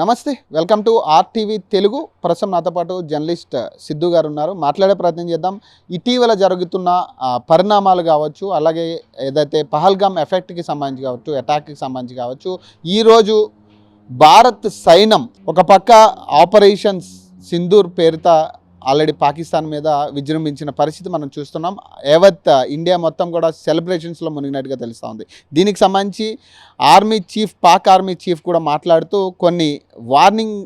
నమస్తే welcome to RTV Telugu. ప్రస్తుతం నాతో పాటు జర్నలిస్ట్ సిద్ధు గారు ఉన్నారు మాట్లాడే ప్రయత్నం చేద్దాం. ఇటీవల జరుగుతున్న పరిణామాలు కావచ్చు అలాగే ఏదైతే పహల్గామ్ ఎఫెక్ట్కి సంబంధించి కావచ్చు అటాక్కి సంబంధించి కావచ్చు ఈరోజు భారత్ సైన్యం ఒక పక్క ఆపరేషన్స్ సింధూర్ పేరుత ఆల్రెడీ పాకిస్తాన్ మీద విజృంభించిన పరిస్థితి మనం చూస్తున్నాం. యావత్ ఇండియా మొత్తం కూడా సెలబ్రేషన్స్లో మునిగినట్టుగా తెలుస్తూ ఉంది. దీనికి సంబంధించి army chief Pak army chief కూడా మాట్లాడుతూ కొన్ని వార్నింగ్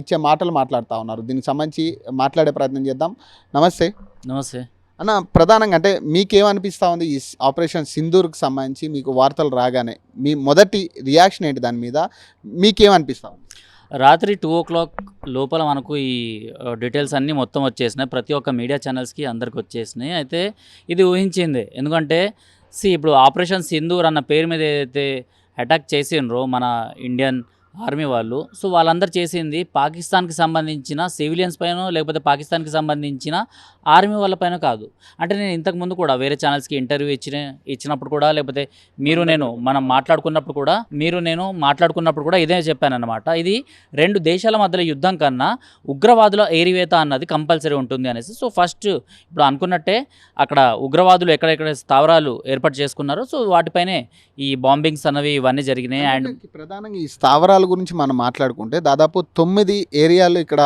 ఇచ్చే మాటలు మాట్లాడుతూ ఉన్నారు. దీనికి సంబంధించి మాట్లాడే ప్రయత్నం చేద్దాం. నమస్తే. నమస్తే. అన్న ప్రధానంగా అంటే మీకేమనిపిస్తూ ఉంది? ఈ ఆపరేషన్ సింధూర్కి సంబంధించి మీకు వార్తలు రాగానే మీ మొదటి రియాక్షన్ ఏంటి దాని మీద? మీకేమనిపిస్తా ఉంది? రాత్రి టూ ఓ క్లాక్ లోపల మనకు ఈ డీటెయిల్స్ అన్నీ మొత్తం వచ్చేసినాయి. ప్రతి ఒక్క మీడియా ఛానల్స్కి అందరికి వచ్చేసినాయి. అయితే ఇది ఊహించింది. ఎందుకంటే సి ఇప్పుడు ఆపరేషన్ సింధూర్ అన్న పేరు మీద ఏదైతే అటాక్ చేసిండ్రో మన ఇండియన్ ఆర్మీ వాళ్ళు. సో వాళ్ళందరూ చేసింది పాకిస్తాన్కి సంబంధించిన సివిలియన్స్ పైన లేకపోతే పాకిస్తాన్కి సంబంధించిన ఆర్మీ వాళ్ళ పైన కాదు. అంటే నేను ఇంతకు ముందు కూడా వేరే ఛానల్స్కి ఇంటర్వ్యూ ఇచ్చిన ఇచ్చినప్పుడు కూడా లేకపోతే మీరు నేను మనం మాట్లాడుకున్నప్పుడు కూడా మీరు నేను మాట్లాడుకున్నప్పుడు కూడా ఇదే చెప్పానన్నమాట. ఇది రెండు దేశాల మధ్యలో యుద్ధం కన్నా ఉగ్రవాదుల ఏరివేత అన్నది కంపల్సరీ ఉంటుంది అనేసి. సో ఫస్ట్ ఇప్పుడు అనుకున్నట్టే అక్కడ ఉగ్రవాదులు ఎక్కడెక్కడ స్థావరాలు ఏర్పాటు చేసుకున్నారో సో వాటిపైనే ఈ బాంబింగ్స్ అన్నవి ఇవన్నీ జరిగినాయి. అండ్ ప్రధానంగా ఈ స్థావరాల గురించి మనం మాట్లాడుకుంటే దాదాపు తొమ్మిది ఏరియాలు ఇక్కడ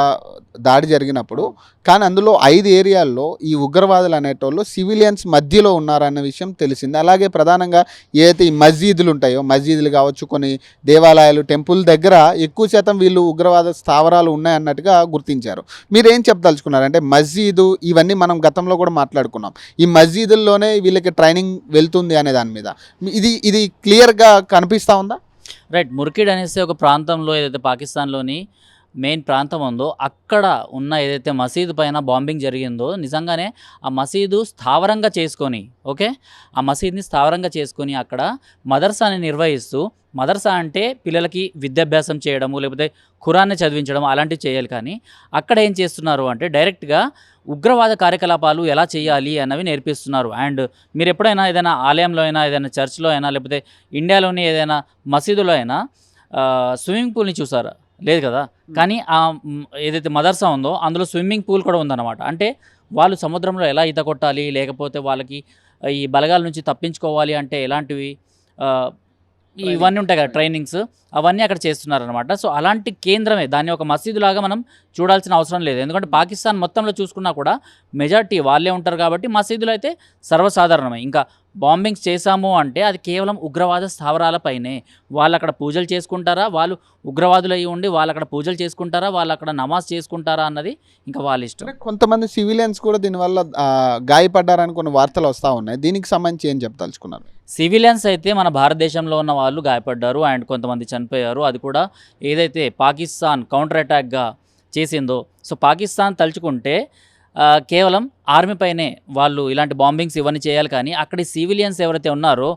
దాడి జరిగినప్పుడు కానీ అందులో ఐదు ఏరియాల్లో ఈ ఉగ్రవాదులు అనేటోళ్ళు సివిలియన్స్ మధ్యలో ఉన్నారన్న విషయం తెలిసింది. అలాగే ప్రధానంగా ఏదైతే ఈ మస్జీదులు ఉంటాయో మస్జీదులు కావచ్చు కొన్ని దేవాలయాలు టెంపుల్ దగ్గర ఎక్కువ శాతం వీళ్ళు ఉగ్రవాద స్థావరాలు ఉన్నాయన్నట్టుగా గుర్తించారు. మీరేం చెప్పదలుచుకున్నారు? అంటే మస్జీదు ఇవన్నీ మనం గతంలో కూడా మాట్లాడుకున్నాం. ఈ మస్జీదుల్లోనే వీళ్ళకి ట్రైనింగ్ వెళ్తుంది అనే దాని మీద. ఇది ఇది క్లియర్గా కనిపిస్తూ ఉందా? రైట్ మురికిడ్ అనేసి ఒక ప్రాంతంలో ఏదైతే పాకిస్తాన్లోని మెయిన్ ప్రాంతం ఉందో అక్కడ ఉన్న ఏదైతే మసీదు పైన బాంబింగ్ జరిగిందో నిజంగానే ఆ మసీదు స్థావరంగా చేసుకొని ఓకే ఆ మసీద్ని స్థావరంగా చేసుకొని అక్కడ మదర్సాని నిర్వహిస్తూ మదర్సా అంటే పిల్లలకి విద్యాభ్యాసం చేయడము లేకపోతే ఖురాన్ని చదివించడం అలాంటివి చేయాలి కానీ అక్కడ ఏం చేస్తున్నారు అంటే డైరెక్ట్గా ఉగ్రవాద కార్యకలాపాలు ఎలా చేయాలి అన్నవి నేర్పిస్తున్నారు. అండ్ మీరు ఎప్పుడైనా ఏదైనా ఆలయంలో అయినా ఏదైనా చర్చ్లో అయినా లేకపోతే ఇండియాలోని ఏదైనా మసీదులో అయినా స్విమ్మింగ్ పూల్ని చూసారా? లేదు కదా? కానీ ఆ ఏదైతే మదర్సా ఉందో అందులో స్విమ్మింగ్ పూల్ కూడా ఉందన్నమాట. అంటే వాళ్ళు సముద్రంలో ఎలా ఈత కొట్టాలి లేకపోతే వాళ్ళకి ఈ బలగాల నుంచి తప్పించుకోవాలి అంటే ఎలాంటివి ఇవన్నీ ఉంటాయి కదా ట్రైనింగ్స్ అవన్నీ అక్కడ చేస్తున్నారనమాట సో అలాంటి కేంద్రమే. దాన్ని ఒక మసీదు లాగా మనం చూడాల్సిన అవసరం లేదు. ఎందుకంటే పాకిస్తాన్ మొత్తంలో చూసుకున్నా కూడా మెజార్టీ వాళ్ళే ఉంటారు కాబట్టి మసీదులు అయితే సర్వసాధారణమే. ఇంకా బాంబింగ్స్ చేశాము అంటే అది కేవలం ఉగ్రవాద స్థావరాలపైనే వాళ్ళు అక్కడ పూజలు చేసుకుంటారా? వాళ్ళు ఉగ్రవాదులు అయి ఉండి వాళ్ళు అక్కడ పూజలు చేసుకుంటారా? వాళ్ళు అక్కడ నమాజ్ చేసుకుంటారా అన్నది ఇంకా వాళ్ళ ఇష్టం. కొంతమంది సివిలియన్స్ కూడా దీనివల్ల గాయపడ్డారని కొన్ని వార్తలు వస్తూ ఉన్నాయి. దీనికి సంబంధించి ఏం చెప్పదలుచుకున్నారు సివిలియన్స్ అయితే మన భారతదేశంలో ఉన్న వాళ్ళు గాయపడ్డారు అండ్ కొంతమంది చనిపోయారు. అది కూడా ఏదైతే పాకిస్తాన్ కౌంటర్ అటాక్గా చేసిందో సో పాకిస్తాన్ తలుచుకుంటే కేవలం ఆర్మీ పైనే వాళ్ళు ఇలాంటి బాంబింగ్స్ ఇవన్నీ చేయాలి కానీ అక్కడి సివిలియన్స్ ఎవరైతే ఉన్నారో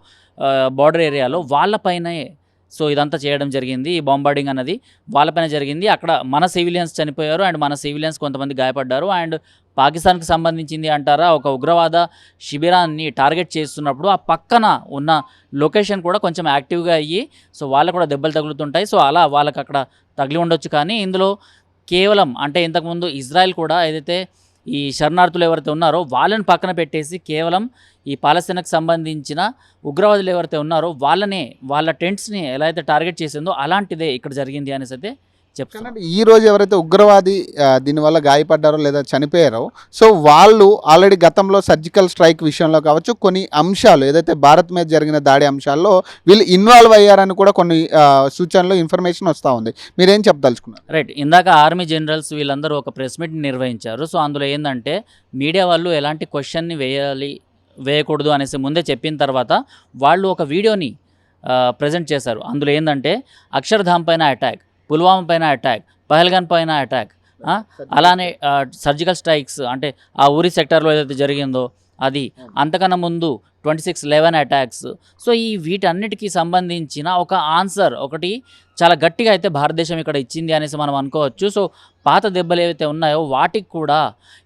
బార్డర్ ఏరియాలో వాళ్ళపైనే సో ఇదంతా చేయడం జరిగింది. ఈ బాంబార్డింగ్ అన్నది వాళ్ళపైన జరిగింది. అక్కడ మన సివిలియన్స్ చనిపోయారు అండ్ మన సివిలియన్స్ కొంతమంది గాయపడ్డారు. అండ్ పాకిస్తాన్కి సంబంధించింది అంటారా ఒక ఉగ్రవాద శిబిరాన్ని టార్గెట్ చేస్తున్నప్పుడు ఆ పక్కన ఉన్న లొకేషన్ కూడా కొంచెం యాక్టివ్గా అయ్యి సో వాళ్ళకు కూడా దెబ్బలు తగులుతుంటాయి. సో అలా వాళ్ళకి అక్కడ తగిలి ఉండొచ్చు కానీ ఇందులో కేవలం అంటే ఇంతకుముందు ఇజ్రాయెల్ కూడా ఏదైతే ఈ శరణార్థులు ఎవరైతే ఉన్నారో వాళ్ళని పక్కన పెట్టేసి కేవలం ఈ పాలస్తీనాకు సంబంధించిన ఉగ్రవాదులు ఎవరైతే ఉన్నారో వాళ్ళనే వాళ్ళ టెంట్స్ని ఎలా అయితే టార్గెట్ చేసిందో అలాంటిదే ఇక్కడ జరిగింది అనేసి అయితే చెప్తాను ఈ రోజు ఎవరైతే ఉగ్రవాది దీనివల్ల గాయపడ్డారో లేదా చనిపోయారో సో వాళ్ళు ఆల్రెడీ గతంలో సర్జికల్ స్ట్రైక్ విషయంలో కావచ్చు కొన్ని అంశాలు ఏదైతే భారత్ మీద జరిగిన దాడి అంశాల్లో వీళ్ళు ఇన్వాల్వ్ అయ్యారని కూడా కొన్ని సూచనలు ఇన్ఫర్మేషన్ వస్తూ ఉంది. మీరేం చెప్పదలుచుకున్నారు? రైట్. ఇందాక ఆర్మీ జనరల్స్ వీళ్ళందరూ ఒక ప్రెస్ మీట్ నిర్వహించారు. సో అందులో ఏంటంటే మీడియా వాళ్ళు ఎలాంటి క్వశ్చన్ని వేయాలి వేయకూడదు అనేసి ముందే చెప్పిన తర్వాత వాళ్ళు ఒక వీడియోని ప్రజెంట్ చేశారు. అందులో ఏంటంటే అక్షర్ధామ్ పైన అటాక్ పుల్వామా పైన అటాక్ పహల్గాన్ పైన అటాక్ అలానే సర్జికల్ స్ట్రైక్స్ అంటే ఆ ఊరి సెక్టర్లో ఏదైతే జరిగిందో అది అంతకన్నా ముందు twenty six eleven attacks. So ఈ వీటన్నిటికీ సంబంధించిన ఒక ఆన్సర్ ఒకటి చాలా గట్టిగా అయితే భారతదేశం ఇక్కడ ఇచ్చింది అనేసి మనం అనుకోవచ్చు. సో పాత దెబ్బలు ఏవైతే ఉన్నాయో వాటికి కూడా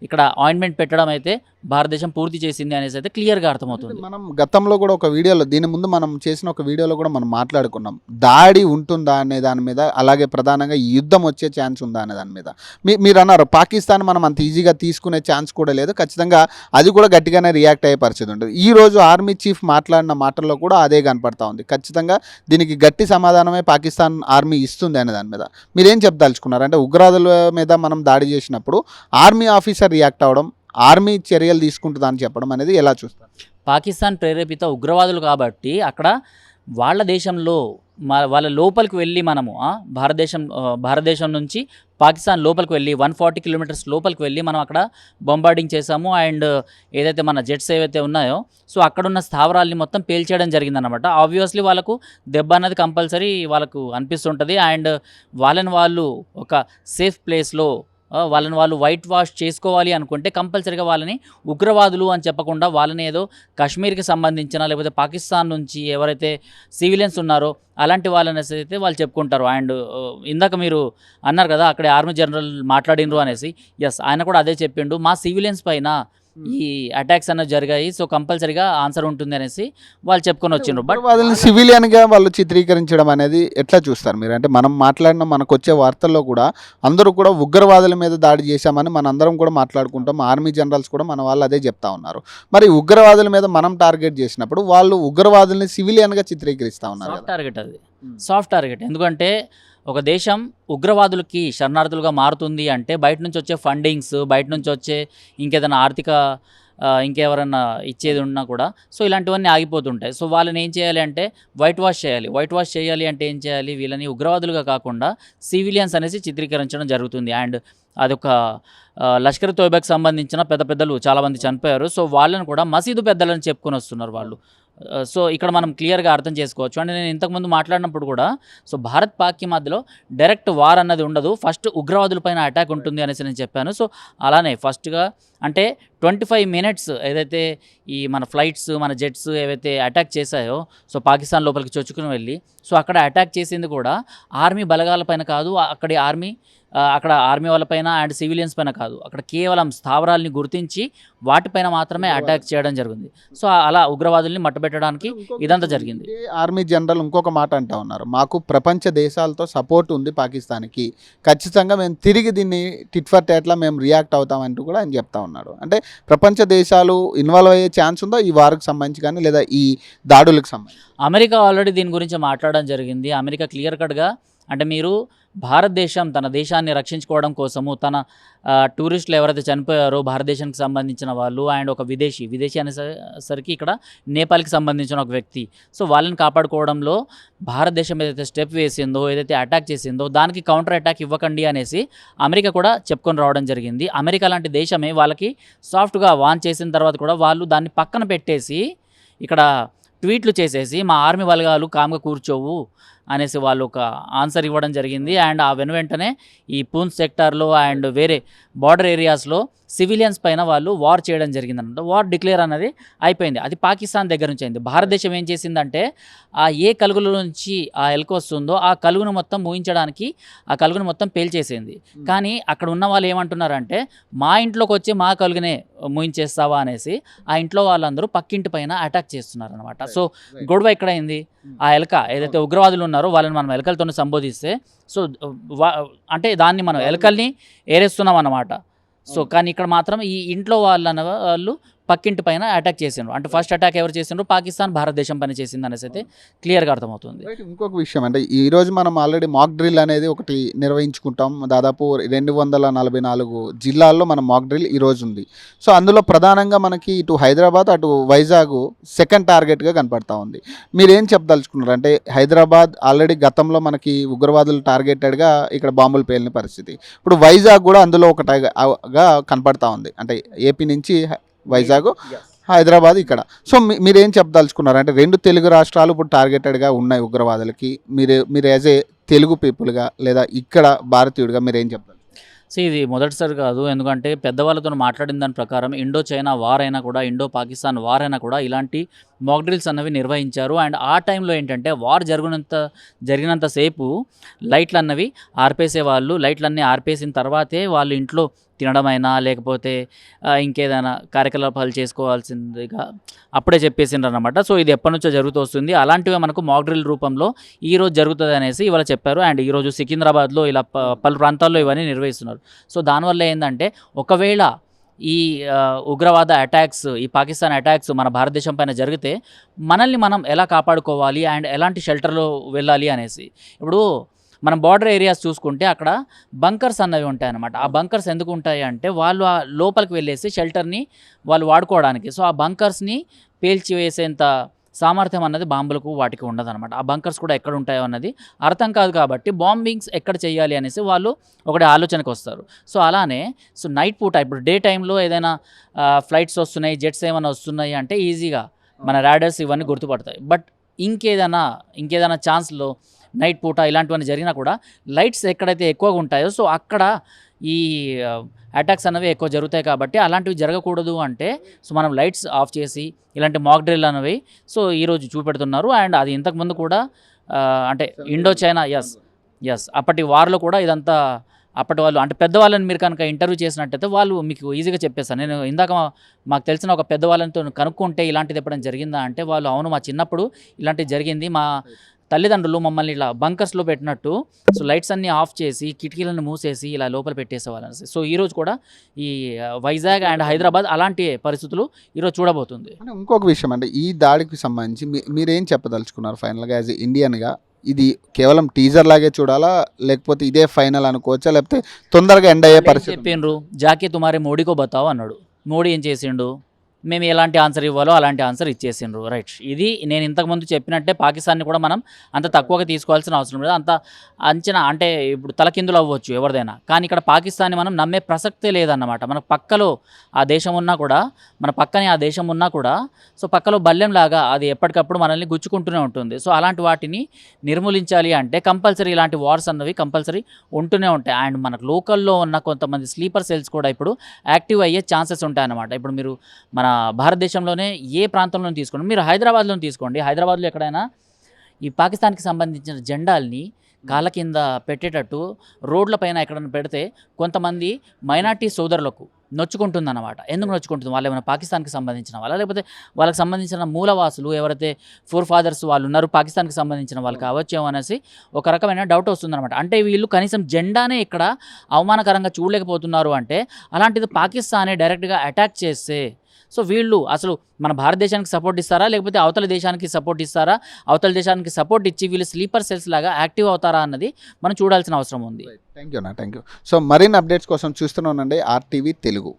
ఇక్కడ ఆయింట్మెంట్ పెట్టడం అయితే భారతదేశం పూర్తి చేసింది అనేసి అయితే క్లియర్గా అర్థమవుతుంది. మనం గతంలో కూడా ఒక వీడియోలో దీని ముందు మనం చేసిన ఒక వీడియోలో కూడా మనం మాట్లాడుకున్నాం. దాడి ఉంటుందా అనే దాని మీద అలాగే ప్రధానంగా ఈ యుద్ధం వచ్చే ఛాన్స్ ఉందా అనే దాని మీద. మీ మీరు అన్నారు పాకిస్తాన్ మనం అంత ఈజీగా తీసుకునే ఛాన్స్ కూడా లేదు. ఖచ్చితంగా అది కూడా గట్టిగానే రియాక్ట్ అయ్యే పరిస్థితి ఉంటుంది. ఈ రోజు ఆర్మీ చీఫ్ మాట్లాడిన మాటల్లో కూడా అదే కనపడతా ఉంది. ఖచ్చితంగా దీనికి గట్టి సమాధానమే పాకిస్తాన్ ఆర్మీ ఇస్తుంది అనే దాని మీద. మీరేం చెప్పదలుచుకున్నారు? అంటే ఉగ్రవాదుల మీద మనం దాడి చేసినప్పుడు ఆర్మీ ఆఫీసర్ రియాక్ట్ అవ్వడం ఆర్మీ చర్యలు తీసుకుంటుందని చెప్పడం అనేది ఎలా చూస్తారు? పాకిస్తాన్ ప్రేరేపిత ఉగ్రవాదులు కాబట్టి అక్కడ వాళ్ళ దేశంలో మా వాళ్ళ లోపలికి వెళ్ళి మనము భారతదేశం భారతదేశం నుంచి పాకిస్తాన్ లోపలికి వెళ్ళి వన్ ఫార్టీ కిలోమీటర్స్ లోపలికి వెళ్ళి మనం అక్కడ బొంబార్డింగ్ చేసాము అండ్ ఏదైతే మన జెట్స్ ఏవైతే ఉన్నాయో సో అక్కడున్న స్థావరాల్ని మొత్తం పేల్చేయడం జరిగిందనమాట ఆబ్వియస్లీ వాళ్ళకు దెబ్బ అన్నది కంపల్సరీ వాళ్ళకు అనిపిస్తుంటుంది. అండ్ వాళ్ళని వాళ్ళు ఒక సేఫ్ ప్లేస్లో వాళ్ళని వాళ్ళు వైట్ వాష్ చేసుకోవాలి అనుకుంటే కంపల్సరిగా వాళ్ళని ఉగ్రవాదులు అని చెప్పకుండా వాళ్ళని ఏదో కాశ్మీర్కి సంబంధించిన లేకపోతే పాకిస్తాన్ నుంచి ఎవరైతే సివిలియన్స్ ఉన్నారో అలాంటి వాళ్ళని అయితే వాళ్ళు చెప్పుకుంటారు. అండ్ ఇందాక మీరు అన్నారు కదా అక్కడ ఆర్మీ జనరల్ మాట్లాడినరు అనేసి. ఎస్ ఆయన కూడా అదే చెప్పిండు. మా సివిలియన్స్ పైన ఈ అటాక్స్ అన్నది జరిగాయి. సో కంపల్సరీగా ఆన్సర్ ఉంటుంది అనేసి వాళ్ళు చెప్పుకొని వచ్చిండ్రు. బట్ ఉగ్రవాదుల్ని సివిలియన్గా వాళ్ళు చిత్రీకరించడం అనేది ఎట్లా చూస్తారు మీరు? అంటే మనం మాట్లాడిన మనకు వచ్చే వార్తల్లో కూడా అందరూ కూడా ఉగ్రవాదుల మీద దాడి చేశామని మన అందరం కూడా మాట్లాడుకుంటాం. ఆర్మీ జనరల్స్ కూడా మన వాళ్ళు అదే చెప్తా ఉన్నారు. మరి ఉగ్రవాదుల మీద మనం టార్గెట్ చేసినప్పుడు వాళ్ళు ఉగ్రవాదుల్ని సివిలియన్గా చిత్రీకరిస్తా ఉన్నారు. టార్గెట్ అది. Hmm. సాఫ్ట్ టార్గెట్ ఎందుకంటే ఒక దేశం ఉగ్రవాదులకి శరణార్థులుగా మారుతుంది అంటే బయట నుంచి వచ్చే ఫండింగ్స్ బయట నుంచి వచ్చే ఇంకేదైనా ఆర్థిక ఇంకెవరన్నా ఇచ్చేది ఉన్నా కూడా సో ఇలాంటివన్నీ ఆగిపోతుంటాయి. సో వాళ్ళని ఏం చేయాలి అంటే వైట్ వాష్ చేయాలి. వైట్ వాష్ చేయాలి అంటే ఏం చేయాలి? వీళ్ళని ఉగ్రవాదులుగా కాకుండా సివిలియన్స్ అనేసి చిత్రీకరించడం జరుగుతుంది. అండ్ అదొక లష్కర్ తోయబాకి సంబంధించిన పెద్ద పెద్దలు చాలామంది చనిపోయారు. సో వాళ్ళని కూడా మసీదు పెద్దలని చెప్పుకొని వస్తున్నారు వాళ్ళు. Uh, సో ఇక్కడ మనం క్లియర్గా అర్థం చేసుకోవచ్చు. అంటే నేను ఇంతకుముందు మాట్లాడినప్పుడు కూడా సో భారత్ పాక్కి మధ్యలో డైరెక్ట్ వార్ అన్నది ఉండదు. ఫస్ట్ ఉగ్రవాదుల పైన అటాక్ ఉంటుంది అనేసి నేను చెప్పాను. సో అలానే ఫస్ట్గా అంటే ట్వంటీ ఫైవ్ మినిట్స్ ఏదైతే ఈ మన ఫ్లైట్స్ మన జెట్స్ ఏవైతే అటాక్ చేశాయో సో పాకిస్తాన్ లోపలికి చొచ్చుకుని వెళ్ళి సో అక్కడ అటాక్ చేసింది కూడా ఆర్మీ బలగాల పైన కాదు అక్కడి ఆర్మీ అక్కడ ఆర్మీ వాళ్ళపైన అండ్ సివిలియన్స్ పైన కాదు. అక్కడ కేవలం స్థావరాల్ని గుర్తించి వాటిపైన మాత్రమే అటాక్ చేయడం జరిగింది. సో అలా ఉగ్రవాదుల్ని మట్టబెట్టడానికి ఇదంతా జరిగింది. ఆర్మీ జనరల్ ఇంకొక మాట అంటా ఉన్నారు. మాకు ప్రపంచ దేశాలతో సపోర్ట్ ఉంది పాకిస్తాన్కి. ఖచ్చితంగా మేము తిరిగి దీన్ని టిట్ ఫర్ టేట్లా మేము రియాక్ట్ అవుతామంటూ కూడా ఆయన చెప్తా ఉన్నాడు అంటే ప్రపంచ దేశాలు ఇన్వాల్వ్ అయ్యే ఛాన్స్ ఉందా ఈ వార్కి సంబంధించి కానీ లేదా ఈ దాడులకు సంబంధించి? అమెరికా ఆల్రెడీ దీని గురించి మాట్లాడడం జరిగింది. అమెరికా క్లియర్ కట్గా అంటే మీరు భారతదేశం తన దేశాన్ని రక్షించుకోవడం కోసము తన టూరిస్టులు ఎవరైతే చనిపోయారో భారతదేశానికి సంబంధించిన వాళ్ళు అండ్ ఒక విదేశీ విదేశీ అనేసరికి ఇక్కడ నేపాల్కి సంబంధించిన ఒక వ్యక్తి. సో వాళ్ళని కాపాడుకోవడంలో భారతదేశం ఏదైతే స్టెప్ వేసిందో ఏదైతే అటాక్ చేసిందో దానికి కౌంటర్ అటాక్ ఇవ్వకండి అనేసి అమెరికా కూడా చెప్పుకొని రావడం జరిగింది. అమెరికా లాంటి దేశమే వాళ్ళకి సాఫ్ట్గా వాన్ చేసిన తర్వాత కూడా వాళ్ళు దాన్ని పక్కన పెట్టేసి ఇక్కడ ట్వీట్లు చేసేసి మా ఆర్మీ బలగాలు కామ్గా కూర్చోవు అనేసి వాళ్ళు ఒక ఆన్సర్ ఇవ్వడం జరిగింది. అండ్ ఆ వెను వెంటనే ఈ పూన్స్ సెక్టార్లో అండ్ వేరే బార్డర్ ఏరియాస్లో సివిలియన్స్ పైన వాళ్ళు వార్ చేయడం జరిగిందన్నమాట. వార్ డిక్లేర్ అన్నది అయిపోయింది. అది పాకిస్తాన్ దగ్గర నుంచి అయింది. భారతదేశం ఏం చేసిందంటే ఆ ఏ కలుగుల నుంచి ఆ ఎలుక వస్తుందో ఆ కలుగును మొత్తం మూయించడానికి ఆ కలుగును మొత్తం పేల్చేసింది కానీ అక్కడ ఉన్న వాళ్ళు ఏమంటున్నారంటే మా ఇంట్లోకి వచ్చి మా కలుగునే మూయించేస్తావా అనేసి ఆ ఇంట్లో వాళ్ళందరూ పక్కింటి పైన అటాక్ చేస్తున్నారు అనమాట సో గొడవ ఎక్కడైంది? ఆ ఎలక ఏదైతే ఉగ్రవాదులు ఉన్నారో వాళ్ళని మనం ఎలకలతో సంబోధిస్తే సో అంటే దాన్ని మనం ఎలకల్ని ఏరేస్తున్నాం అన్నమాట. సో కానీ ఇక్కడ మాత్రం ఈ ఇంట్లో వాళ్ళు వాళ్ళు పక్కింటి పైన అటాక్ చేసిండ్రు. అంటే ఫస్ట్ అటాక్ ఎవరు చేసిండ్రు? పాకిస్తాన్ భారతదేశం పైన చేసింది అనేసి అయితే క్లియర్గా అర్థమవుతుంది. ఇంకొక విషయం అంటే ఈ రోజు మనం ఆల్రెడీ మాక్ డ్రిల్ అనేది ఒకటి నిర్వహించుకుంటాం. దాదాపు రెండు వందల నలభై నాలుగు జిల్లాల్లో మన మాక్ డ్రిల్ ఈ రోజు ఉంది. సో అందులో ప్రధానంగా మనకి ఇటు హైదరాబాద్ అటు వైజాగ్ సెకండ్ టార్గెట్గా కనపడతా ఉంది. మీరేం చెప్పదలుచుకున్నారు? అంటే హైదరాబాద్ ఆల్రెడీ గతంలో మనకి ఉగ్రవాదులు టార్గెటెడ్గా ఇక్కడ బాంబులు పేలిన పరిస్థితి. ఇప్పుడు వైజాగ్ కూడా అందులో ఒకటిగా కనపడతా ఉంది. అంటే ఏపీ నుంచి వైజాగ్ హైదరాబాద్ ఇక్కడ. సో మీరేం చెప్పదలుచుకున్నారు? అంటే రెండు తెలుగు రాష్ట్రాలు ఇప్పుడు టార్గెటెడ్గా ఉన్నాయి ఉగ్రవాదులకి. మీరు మీరు యాజ్ ఏ తెలుగు పీపుల్గా లేదా ఇక్కడ భారతీయుడిగా మీరు ఏం చెప్తారు సో ఇది మొదటిసారి కాదు. ఎందుకంటే పెద్దవాళ్ళతో మాట్లాడిన దాని ప్రకారం ఇండో చైనా వార్ అయినా కూడా ఇండో పాకిస్తాన్ వార్ అయినా కూడా ఇలాంటి మాక్ డ్రిల్స్ అన్నవి నిర్వహించారు. అండ్ ఆ టైంలో ఏంటంటే వార్ జరిగినంత జరిగినంతసేపు లైట్లు అన్నవి ఆర్పేసేవాళ్ళు. లైట్లన్నీ ఆర్పేసిన తర్వాతే వాళ్ళు ఇంట్లో తినడమైనా లేకపోతే ఇంకేదైనా కార్యకలాపాలు చేసుకోవాల్సిందిగా అప్పుడే చెప్పేసిండ్రు అనమాట సో ఇది ఎప్పటి నుంచో జరుగుతూ వస్తుంది. అలాంటివే మనకు మాక్డ్రిల్ రూపంలో ఈరోజు జరుగుతుంది అనేసి ఇవాళ చెప్పారు. అండ్ ఈరోజు సికింద్రాబాద్లో ఇలా పలు ప్రాంతాల్లో ఇవన్నీ నిర్వహిస్తున్నారు. సో దానివల్ల ఏంటంటే ఒకవేళ ఈ ఉగ్రవాద అటాక్స్ ఈ పాకిస్తాన్ అటాక్స్ మన భారతదేశం పైన జరిగితే మనల్ని మనం ఎలా కాపాడుకోవాలి? అండ్ ఎలాంటి షెల్టర్లో వెళ్ళాలి అనేసి. ఇప్పుడు మనం బార్డర్ ఏరియాస్ చూసుకుంటే అక్కడ బంకర్స్ అన్నవి ఉంటాయి ఆ బంకర్స్ ఎందుకు ఉంటాయి అంటే వాళ్ళు ఆ లోపలికి వెళ్ళేసి షెల్టర్ని వాళ్ళు వాడుకోవడానికి. సో ఆ బంకర్స్ని పేల్చివేసేంత సామర్థ్యం అన్నది బాంబులకు వాటికి ఉండదన్నమాట. ఆ బంకర్స్ కూడా ఎక్కడ ఉంటాయో అన్నది అర్థం కాదు కాబట్టి బాంబింగ్స్ ఎక్కడ చేయాలి అనేసి వాళ్ళు ఒకటి ఆలోచనకు వస్తారు. సో అలానే సో నైట్ పూట ఇప్పుడు డే టైంలో ఏదైనా ఫ్లైట్స్ వస్తున్నాయి జెట్స్ ఏమైనా వస్తున్నాయి అంటే ఈజీగా మన రాడర్స్ ఇవన్నీ గుర్తుపడతాయి. బట్ ఇంకేదైనా ఇంకేదైనా ఛాన్స్లో నైట్ పూట ఇలాంటివన్నీ జరిగినా కూడా లైట్స్ ఎక్కడైతే ఎక్కువగా ఉంటాయో సో అక్కడ ఈ అటాక్స్ అనేవి ఎక్కువ జరుగుతాయి కాబట్టి అలాంటివి జరగకూడదు అంటే సో మనం లైట్స్ ఆఫ్ చేసి ఇలాంటి మాక్ డ్రిల్ అనేవి సో ఈరోజు చూపెడుతున్నారు. అండ్ అది ఇంతకుముందు కూడా అంటే ఇండో చైనా ఎస్ ఎస్ అప్పటి వార్లో కూడా ఇదంతా అప్పటి వాళ్ళు అంటే పెద్దవాళ్ళని మీరు కనుక ఇంటర్వ్యూ చేసినట్టయితే వాళ్ళు మీకు ఈజీగా చెప్పేస్తాను నేను ఇందాక మాకు తెలిసిన ఒక పెద్దవాళ్ళతో కనుక్కుంటే ఇలాంటిది ఎప్పుడైనా జరిగిందా అంటే వాళ్ళు అవును మా చిన్నప్పుడు ఇలాంటిది జరిగింది. మా తల్లిదండ్రులు మమ్మల్ని ఇలా బంకర్స్లో పెట్టినట్టు సో లైట్స్ అన్ని ఆఫ్ చేసి కిటికీలను మూసేసి ఇలా లోపల పెట్టేసేవాళ్ళని సో ఈరోజు కూడా ఈ వైజాగ్ అండ్ హైదరాబాద్ అలాంటి పరిస్థితులు ఈరోజు చూడబోతుంది. ఇంకొక విషయం అంటే ఈ దాడికి సంబంధించి మీ- మీరేం చెప్పదలుచుకున్నారు ఫైనల్గా యాజ్ ఇండియన్గా? ఇది కేవలం టీజర్ లాగే చూడాలా లేకపోతే ఇదే ఫైనల్ అనుకోవచ్చా లేకపోతే తొందరగా ఎండ్ అయ్యే పరిస్థితి? చెప్పిండ్రు జాకీ తుమారి మోడీకో బతావు అన్నాడు. మోడీ ఏం చేసిండు? మేము ఎలాంటి ఆన్సర్ ఇవ్వాలో అలాంటి ఆన్సర్ ఇచ్చేసిండ్రు. రైట్ ఇది నేను ఇంతకుముందు చెప్పినట్టే పాకిస్తాన్ని కూడా మనం అంత తక్కువగా తీసుకోవాల్సిన అవసరం లేదు. అంత అంచనా అంటే ఇప్పుడు తలకిందులు అవ్వచ్చు ఎవరిదైనా. కానీ ఇక్కడ పాకిస్తాన్ని మనం నమ్మే ప్రసక్తే లేదన్నమాట. మన పక్కలో ఆ దేశం ఉన్నా కూడా మన పక్కనే ఆ దేశం ఉన్నా కూడా సో పక్కలో బల్లెంలాగా అది ఎప్పటికప్పుడు మనల్ని గుచ్చుకుంటూనే ఉంటుంది. సో అలాంటి వాటిని నిర్మూలించాలి అంటే కంపల్సరీ ఇలాంటి వార్స్ అన్నవి కంపల్సరీ ఉంటూనే ఉంటాయి. అండ్ మనకు లోకల్లో ఉన్న కొంతమంది స్లీపర్ సెల్స్ కూడా ఇప్పుడు యాక్టివ్ అయ్యే ఛాన్సెస్ ఉంటాయన్నమాట. ఇప్పుడు మీరు మన భారతదేశంలోనే ఏ ప్రాంతంలో తీసుకోండి. మీరు హైదరాబాద్లో తీసుకోండి. హైదరాబాద్లో ఎక్కడైనా ఈ పాకిస్తాన్కి సంబంధించిన జెండాల్ని కాళ్ళ కింద పెట్టేటట్టు రోడ్లపైన ఎక్కడైనా పెడితే కొంతమంది మైనార్టీ సోదరులకు నొచ్చుకుంటుందన్నమాట. ఎందుకు నొచ్చుకుంటుంది? వాళ్ళు ఏమైనా పాకిస్తాన్కి సంబంధించిన వాళ్ళ? లేకపోతే వాళ్ళకి సంబంధించిన మూలవాసులు ఎవరైతే ఫోర్ ఫాదర్స్ వాళ్ళు ఉన్నారు పాకిస్తాన్కి సంబంధించిన వాళ్ళు కావచ్చేమో అనేసి ఒక రకమైన డౌట్ వస్తుందన్నమాట. అంటే వీళ్ళు కనీసం జెండానే ఇక్కడ అవమానకరంగా చూడలేకపోతున్నారు అంటే అలాంటిది పాకిస్తానే డైరెక్ట్గా అటాక్ చేస్తే సో వీళ్ళు అసలు మన భారతదేశానికి సపోర్ట్ ఇస్తారా? లేకపోతే అవతల దేశానికి సపోర్ట్ ఇస్తారా? అవతల దేశానికి సపోర్ట్ ఇచ్చి వీళ్ళు స్లీపర్ సెల్స్ లాగా యాక్టివ్ అవుతారా అన్నది మనం చూడాల్సిన అవసరం ఉంది. థ్యాంక్ యూ నా థ్యాంక్ యూ సో మరిన్ని అప్డేట్స్ కోసం చూస్తూనే ఉండండి. ఆర్టీవీ తెలుగు.